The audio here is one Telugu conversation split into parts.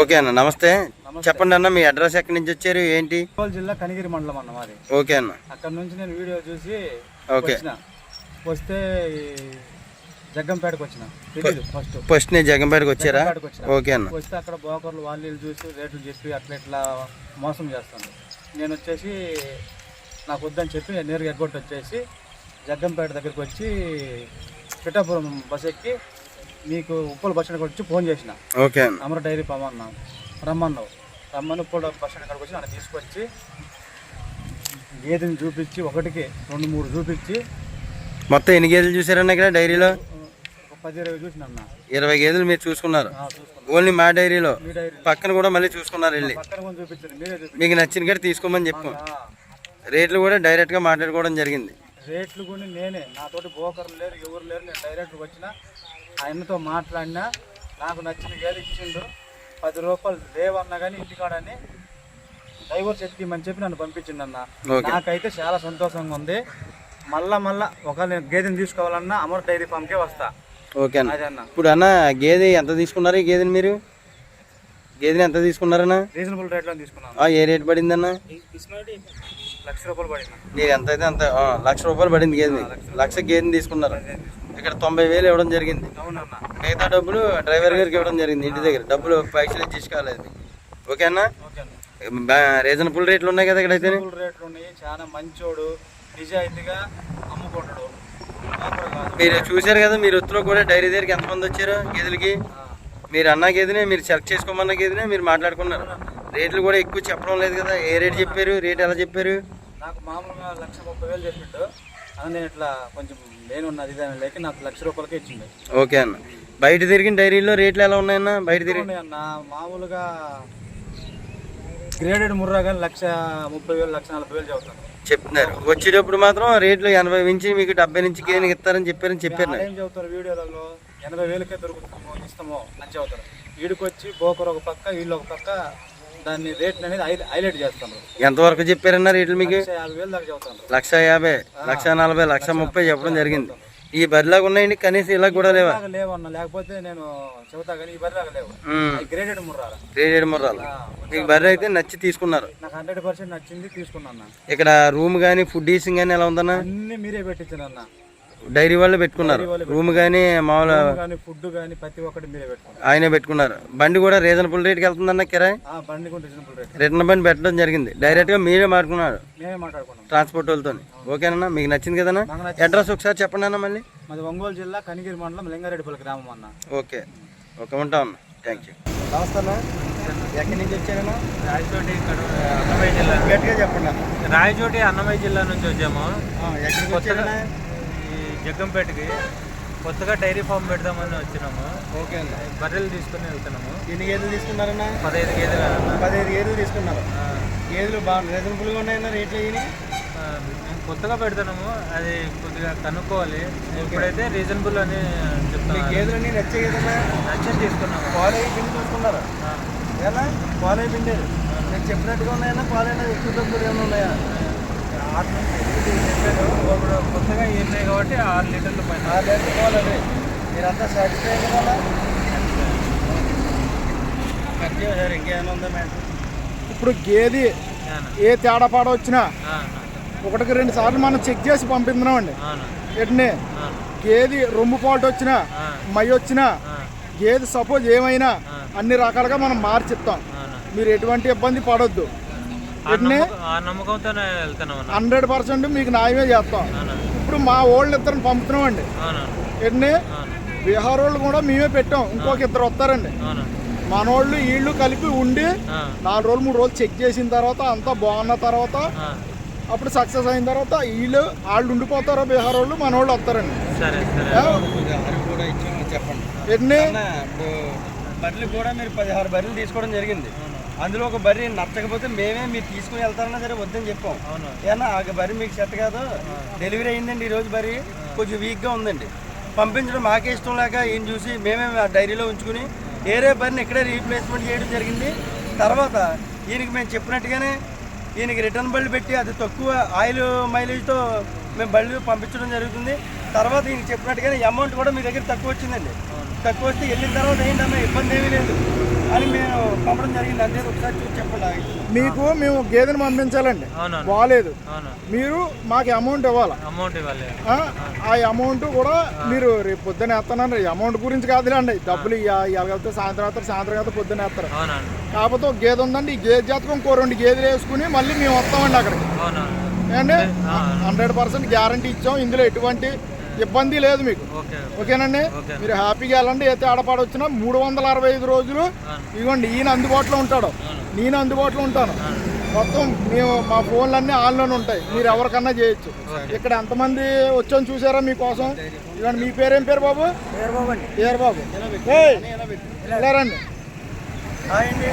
ఓకే అన్న నమస్తే. చెప్పండి అన్న మీ అడ్రస్ ఎక్కడి నుంచి వచ్చారు ఏంటి? జిల్లా కనిగిరి మండలం అన్న మాది. ఓకే అన్న. అక్కడ నుంచి నేను వీడియో చూసి ఓకే. వస్తే జగ్గంపేటకు వచ్చిన. తెలీదు ఫస్ట్ ఫస్ట్ నేను వచ్చారా? జగ్గంపేటకు వచ్చిన. ఓకే అన్న. వస్తే అక్కడ బ్రోకర్లు వాళ్ళు వీళ్ళు చూసి రేట్లు చెప్పి అట్లా ఇట్లా మోసం చేస్తాను. నేను వచ్చేసి నాకు వద్దని చెప్పి నేను నేరుగా ఎగ్గొట్టి వచ్చేసి జగ్గంపేట దగ్గరికి వచ్చి పిఠాపురం బస్ ఎక్కి మీకు ఉప్పల బస్ స్టాండ్ వచ్చి ఫోన్ చేసిన. ఓకే. అన్న అమర డైరీ పమ్మన్నా రమ్మన్నావు. రమ్మని ఉప్పల బస్ స్టాండ్ కాడికి వచ్చి నన్ను తీసుకొచ్చి గేదెని చూపించి ఒకటికి రెండు మూడు చూపించి మొత్తం ఎన్ని గేదెలు చూసారన్న ఇక్కడ డైరీలో? ఒక పది ఇరవై చూసిన అన్న ఇరవై గేదెలు మీరు చూసుకున్నారు. ఓన్లీ మా డైరీలో. మీ డైరీ పక్కన కూడా మళ్ళీ చూసుకున్నారు వెళ్ళి. పక్కన కొంచెం చూపించారు మీరే చూపించారు మీకు నచ్చిన కాడ తీసుకోమని చెప్పాం. రేట్లు కూడా డైరెక్ట్గా మాట్లాడుకోవడం జరిగింది. రేట్లు కూడా నేనే. నాతోటి బ్రోకర్లు లేరు ఎవరు లేరు. నేను డైరెక్ట్గా వచ్చిన. ఆయనతో మాట్లాడినా నాకు నచ్చిన గేదె ఇచ్చిండు. పది రూపాయలు లేవన్నా కానీ ఇంటికాడని డైవర్స్ ఎత్తిమని చెప్పి నన్ను పంపించిండు అన్న. నాకైతే చాలా సంతోషంగా ఉంది. మళ్ళా మళ్ళా ఒకవేళ నేను గేదెని తీసుకోవాలన్నా అమర్ డైరీ ఫామ్కే వస్తా. ఓకే అన్న. ఇప్పుడు అన్న గేదె ఎంత తీసుకున్నారు ఈ గేదెని మీరు? గేదెని ఎంత తీసుకున్నారన్న? రీజనబుల్ రేట్లో తీసుకున్నాను. ఆ, ఏ రేట్ పడిందన్న? లక్ష రూపాయలు పడిన మీరు ఎంత అయితే అంత లక్ష రూపాయలు పడింది గేదెని లక్ష గేదెని తీసుకున్నారు. ఇక్కడ తొంభై వేలు ఇవ్వడం జరిగింది. మిగతా డబ్బులు డ్రైవర్ గారికి ఇవ్వడం జరిగింది ఇంటి దగ్గర. డబ్బులు పైసలు ఇచ్చేసి కాలేదు మీకు. ఓకే అన్న? ఓకే అన్న. రీజనబుల్ రేట్లు ఉన్నాయి కదా ఇక్కడైతే? రేట్లు ఉన్నాయి. చాలా మంచోడు. నిజాయితీగా అమ్ముకుంటాడు. మీరు చూశారు కదా మీరు వృత్తిలో కూడా డైరీ దగ్గరికి ఎంతమంది వచ్చారు గేదెలకి? మీరు అన్న గేదెనే మీరు సెలెక్ట్ చేసుకోమన్న గేదెనే మీరు మాట్లాడుకున్నారు. రేట్లు కూడా ఎక్కువ చెప్పడం లేదు కదా. ఏ రేట్ చెప్పారు? రేట్ ఎలా చెప్పారు? నాకు మామూలుగా లక్ష ముప్పై వేలు చెప్పిండు అది నేను ఇట్లా కొంచెం నేను ఉన్నది ఇదని లేక నాకు లక్ష రూపాయలకే ఇచ్చిండు. ఓకే అన్న. బయట తిరిగిన డైరీలో రేట్లు ఎలా ఉన్నాయన్న? బయట తిరిగి అన్న. మామూలుగా గ్రేడెడ్ ముర్రా కానీ లక్ష ముప్పై వేలు లక్ష నలభై వేలు చెబుతాను చెప్తున్నారు వచ్చేటప్పుడు మాత్రం రేట్లు ఎనభై నుంచి మీకు డెబ్బై నుంచి గేదెనికి ఇస్తారని చెప్పారని చెప్పారు. ఏం చెబుతారు వీడియోలలో? ఎనభై వేలకే దొరుకుతాము ఇస్తామో అని చెబుతారు వీడికి వచ్చి బోకర్ ఒక పక్క వీళ్ళు ఒక పక్క దాన్ని రేట్ అనేది హైలైట్ చేస్తున్నారు ఎంతవరకు చెప్పారన్న రేట్లు మీకు? లక్ష యాభై లక్ష యాభై లక్ష నలభై లక్ష ముప్పై చెప్పడం జరిగింది. ఈ బరిలాగా ఉన్నాయండి కనీసం ఇలా కూడా లేవా? లేవన్న లేకపోతే నేను చెబుతా కానీ ఈ బర్రె లాగా లేవు గ్రేడెడ్ ముర్రాల. రేడేడు ముర్రాలు. మీకు బర్రె అయితే నచ్చి తీసుకున్నారు. నాకు హండ్రెడ్ పర్సెంట్ నచ్చింది తీసుకున్నాను ఇక్కడ రూమ్ కానీ ఫుడ్ ఈసింగ్ కానీ ఎలా ఉందన్న? అన్ని మీరే పెట్టించాను అన్న. డైరీ వాళ్ళు పెట్టుకున్నారు. రూమ్ కానీ మామూలు కానీ ఫుడ్ కానీ ప్రతి ఒక్కటి మీరే పెట్టుకున్నాను ఆయనే పెట్టుకున్నారు. బండి కూడా రీజనబుల్ రేట్కి వెళ్తుందన్న కిరాయి? ఆ బండి రీజనబుల్ రేట్. రిటర్న్ బండి పెట్టడం జరిగింది. డైరెక్ట్గా మీరే మాట్లాడుకున్నారు. మేమే మాట్లాడుకున్నాం. ట్రాన్స్పోర్ట్ వాళ్ళతో ఓకేనన్నా? మీకు నచ్చింది కదన్నా. అడ్రస్ ఒకసారి చెప్పండి అన్న మళ్ళీ. మాది ఒంగోలు జిల్లా కనిగిరి మండలం లింగారెడ్డిపల్లి గ్రామం అన్న. ఓకే. ఓకే ఉంటా అన్న. థ్యాంక్ యూ నమస్తే అన్న. ఎక్కడి నుంచి వచ్చారన్నా? రాయచోటి ఇక్కడ అన్నమయ్య జిల్లా. గట్టిగా చెప్పండి రాయచోటి అన్నమయ్య జిల్లా నుంచి వచ్చాము. ఎక్కడికి వచ్చారన్నా? జగ్గంపేటకి కొత్తగా డైరీ ఫామ్ పెడదామని వచ్చినాము. ఓకే అన్న. బర్రెలు తీసుకుని వెళ్తున్నాము. ఎన్ని గేదెలు తీసుకున్నారన్నా? పదహైదు గేదెలు అన్న. పదిహేను గేదెలు తీసుకున్నారు. గేదెలు బాగా రీజనబుల్గా ఉన్నాయన్న రేట్లు అయ్యి మేము కొత్తగా పెడతాము. అది కొద్దిగా కనుక్కోవాలి. ఇప్పుడైతే రీజనబుల్ అని చెప్తాను గేదెలన్నీ నచ్చే కదన్నా నచ్చని తీసుకున్నాము. పాలయ్య పిండి చూసుకున్నారు? ఎలా పాలయ్య పిండి. నేను చెప్పినట్టుగా ఉన్నాయన్నా? పాలైనా ఎక్కువ డబ్బులు ఏమైనా ఉన్నాయా? ఆరు కొత్తగా ఉన్నాయి కాబట్టి ఆరు లీటర్లు పైన. ఆ రేట్లు పోవాలి మీరంతా సాటిస్ఫై కదా? ఇంకేమైనా ఉందా మేడం ఇప్పుడు గేది. ఏ తేడా పాడ వచ్చినా ఒకటికి రెండు సార్లు మనం చెక్ చేసి పంపిస్తున్నామండి. ఎట్నే? గేది రొమ్ము పాటు వచ్చినా మై వచ్చినా గేది సపోజ్ ఏమైనా అన్ని రకాలుగా మనం మార్చిస్తాం మీరు ఎటువంటి ఇబ్బంది పడొద్దు. హండ్రెడ్ పర్సెంట్ మీకు న్యాయమే చేస్తాం. ఇప్పుడు మా ఓళ్ళు ఇద్దరిని పంపుతున్నామండి. అవును? ఎట్నే అవును? బీహార్ వాళ్ళు కూడా మేమే పెట్టాం. ఇంకొక ఇద్దరు వస్తారండి. మనోళ్ళు వీళ్ళు కలిపి ఉండి నాలుగు రోజులు మూడు రోజులు చెక్ చేసిన తర్వాత అంతా బాగున్న తర్వాత అప్పుడు సక్సెస్ అయిన తర్వాత వీళ్ళు వాళ్ళు ఉండిపోతారు బీహార్ వాళ్ళు? మన వాళ్ళు వస్తారండి. సరే సరే. ఆ? అవి కూడా ఇచ్చామని చెప్పండి. ఎన్ని బర్రెలు కూడా మీరు పదిహారు బర్రెలు తీసుకోవడం జరిగింది. అందులో ఒక బర్రె నచ్చకపోతే మేమే మీరు తీసుకుని వెళ్తారన్నా సరే వద్దని చెప్పాం. అవును. ఏమన్నా ఆ బర్రె మీకు సెట్ కాదు? డెలివరీ అయిందండి ఈరోజు బర్రె కొంచెం వీక్గా ఉందండి. పంపించడం మాకే ఇష్టం లేక ఈయన చూసి మేమే ఆ డైరీలో ఉంచుకుని ఏరే బర్రెని ఇక్కడే రీప్లేస్మెంట్ చేయడం జరిగింది. తర్వాత ఈయనకి మేము చెప్పినట్టుగానే ఈయనకి రిటర్న్ బళ్ళు పెట్టి అది తక్కువ ఆయిల్ మైలేజ్తో మేము బళ్ళు పంపించడం జరుగుతుంది. తర్వాత ఈయన చెప్పినట్టుగానే అమౌంట్ కూడా మీ దగ్గర తక్కువ వచ్చిందండి. తక్కువ వస్తే వెళ్ళిన తర్వాత ఏంటమ్మా ఇబ్బంది ఏమీ లేదు అని మేము పంపడం జరిగింది. అంతే ఒకసారి చూసి చెప్పండి. మీకు మేము గేదెని పంపించాలండి. బాగాలేదు. అవును మీరు మాకు అమౌంట్ ఇవ్వాలి? అమౌంట్ ఇవ్వాలి ఆ అమౌంట్ కూడా మీరు రేపు పొద్దున వేస్తానండి అమౌంట్ గురించి కాదులేండి. డబ్బులు ఇవ్వగలిగితే సాయంత్రం వేస్తారు సాయంత్రం వేస్తే పొద్దున వేస్తారు. కాకపోతే ఒక గేదె ఉందండి. ఈ గేదె జాతకం ఇంకో రెండు గేదెలు వేసుకుని మళ్ళీ మేము వస్తామండి అక్కడికి. ఏండి హండ్రెడ్ పర్సెంట్ గ్యారంటీ ఇచ్చాం. ఇందులో ఎటువంటి ఇబ్బంది లేదు మీకు. ఓకే. ఓకేనండి? ఓకే. మీరు హ్యాపీగా వెళ్ళండి. ఏ తేడాపాడు వచ్చినా మూడు వందల అరవై ఐదు రోజులు ఇదిగోండి ఈయన అందుబాటులో ఉంటాడు. నేను అందుబాటులో ఉంటాను. మొత్తం మేము మా ఫోన్లన్నీ ఆన్లోనే ఉంటాయి. మీరు ఎవరికన్నా చేయొచ్చు. ఇక్కడ ఎంతమంది వచ్చాను చూసారా మీకోసం? ఇదిగోండి మీ పేరేం పేరు బాబు? పేరు బాబు రండి హాయ్ అండి.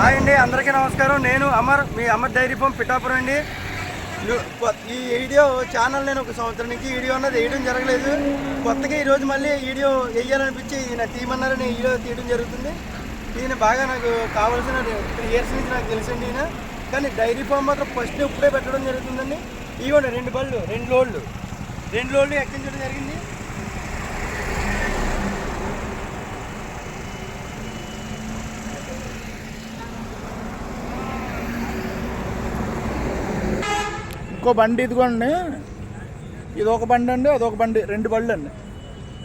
హాయ్ అండి. అందరికీ నమస్కారం. నేను అమర్ మీ అమర్ డైరీ ఫామ్ పిఠాపురం అండి. ఈ వీడియో ఛానల్ నేను ఒక సంవత్సరం నుంచి వీడియో అన్నది వేయడం జరగలేదు. కొత్తగా ఈరోజు మళ్ళీ వీడియో వేయాలనిపించి ఈయన తీయమన్నారని వీడియో తీయడం జరుగుతుంది. ఈయన బాగా నాకు కావాల్సిన త్రీ ఇయర్స్ నుంచి నాకు తెలిసింది ఈయన. కానీ డైరీ ఫామ్ మాత్రం ఫస్ట్ ఇప్పుడే పెట్టడం జరుగుతుందండి. ఇవ్వండి రెండు బళ్ళు రెండు లోళ్ళు. రెండు లోళ్ళు ఎక్కించడం జరిగింది. ఇంకో బండి ఇదిగోండి. ఇది ఒక బండి అండి అదొక బండి. రెండు బళ్ళు అండి.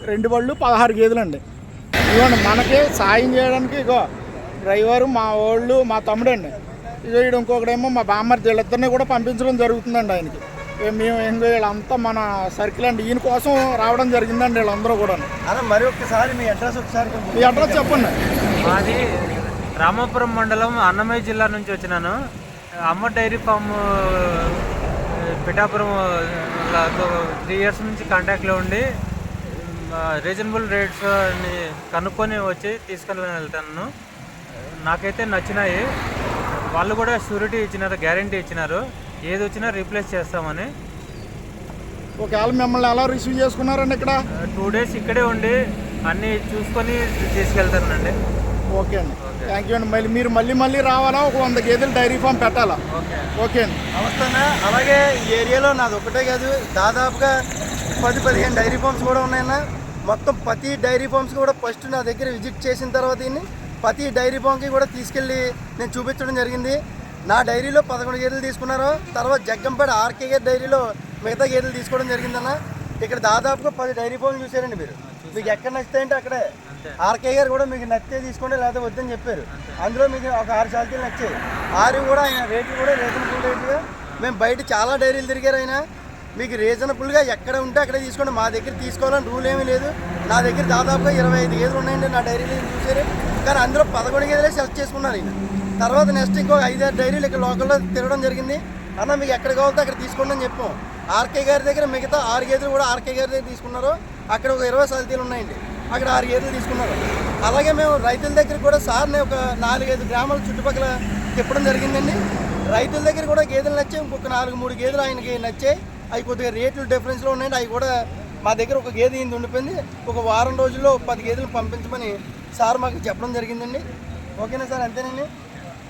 రెండు బళ్ళు పదహారు గేదెలు అండి ఇదిగోండి మనకి సాయం చేయడానికి ఇగో డ్రైవరు మా వాళ్ళు మా తమ్ముడు అండి ఇగో ఈడు ఇంకొకడేమో మా బామ్మర్ వీళ్ళిద్దరిని కూడా పంపించడం జరుగుతుందండి ఆయనకి. మేము ఇంకా వీళ్ళంతా మన సర్కిల్ అండి. ఈయన కోసం రావడం జరిగిందండి వీళ్ళందరూ కూడా మరి ఒక్కసారి మీ అడ్రస్ ఒకసారి మీ అడ్రస్ చెప్పండి. మాది రామాపురం మండలం అన్నమయ్య జిల్లా నుంచి వచ్చినాను. అమ్మ dairy farm Pithapuram three years నుంచి కాంటాక్ట్లో ఉండి రీజనబుల్ రేట్స్ అని కనుక్కొని వచ్చి తీసుకెళ్ళి వెళ్తాను. నాకైతే నచ్చినాయి. వాళ్ళు కూడా షూరిటీ ఇచ్చినారు గ్యారంటీ ఇచ్చినారు. ఏది వచ్చినా రీప్లేస్ చేస్తామని. ఒకవేళ మిమ్మల్ని ఎలా రిసీవ్ చేసుకున్నారండి ఇక్కడ? టూ డేస్ ఇక్కడే ఉండి అన్నీ చూసుకొని తీసుకెళ్తానండి. ఓకే అండి. థ్యాంక్ యూ అండి. మళ్ళీ మీరు మళ్ళీ మళ్ళీ రావాలా? ఒక వంద గేదెలు డైరీ ఫామ్ పెట్టాలా? ఓకే. ఓకే అండి. నమస్తేనా అలాగే ఈ ఏరియాలో నాది ఒకటే కాదు దాదాపుగా పది పదిహేను డైరీ ఫార్మ్స్ కూడా ఉన్నాయన్న. మొత్తం ప్రతి డైరీ ఫార్మ్స్ కూడా ఫస్ట్ నా దగ్గర విజిట్ చేసిన తర్వాత ప్రతి డైరీ ఫామ్కి కూడా తీసుకెళ్ళి నేను చూపించడం జరిగింది. నా డైరీలో పదకొండు గేదెలు తీసుకున్నారు. తర్వాత జగ్గంపేట ఆర్కే గారి డైరీలో మిగతా గేదెలు తీసుకోవడం జరిగిందన్న. ఇక్కడ దాదాపుగా పది డైరీ ఫామ్లు చూసారండి మీరు. మీకు ఎక్కడ నచ్చితే అక్కడే. ఆర్కే గారు కూడా మీకు నచ్చితే తీసుకోండి లేకపోతే వద్దని చెప్పారు. అందులో మీకు ఒక ఆరు శాలతీలు నచ్చాయి. ఆరు కూడా ఆయన రేట్లు కూడా రీజనబుల్ రేట్గా. మేము బయట చాలా డైరీలు తిరిగారు ఆయన. మీకు రీజనబుల్గా ఎక్కడ ఉంటే అక్కడే తీసుకోండి. మా దగ్గర తీసుకోవాలని రూల్ ఏమీ లేదు. నా దగ్గర దాదాపుగా ఇరవై ఐదు గేదెలు ఉన్నాయండి నా డైరీలు చూసారు కానీ అందులో పదకొండు గేదెలే సెలెక్ట్ చేసుకున్నారు ఈయన తర్వాత నెక్స్ట్ ఇంకో ఐదారు డైరీలు ఇక్కడ లోకల్లో తిరగడం జరిగింది. అన్న మీకు ఎక్కడ కావాలంటే అక్కడ తీసుకోండి అని చెప్పాం. ఆర్కే గారి దగ్గర మిగతా ఆరు గేదెలు కూడా ఆర్కే గారి దగ్గర తీసుకున్నారు. అక్కడ ఒక ఇరవై సల్తీలు ఉన్నాయండి. అక్కడ ఆరు గేదెలు తీసుకున్నారు. అలాగే మేము రైతుల దగ్గర కూడా సార్ని ఒక నాలుగైదు గ్రామాల చుట్టుపక్కల తిప్పడం జరిగిందండి. రైతుల దగ్గర కూడా గేదెలు నచ్చాయి. ఇంకొక నాలుగు మూడు గేదెలు ఆయనకి నచ్చాయి. అవి కొద్దిగా రేట్లు డిఫరెన్స్లో ఉన్నాయండి అవి కూడా మా దగ్గర ఒక గేదె ఇంత ఉండిపోయింది. ఒక వారం రోజుల్లో పది గేదెలు పంపించమని సార్ మాకు చెప్పడం జరిగిందండి. ఓకేనా సార్? అంతేనండి.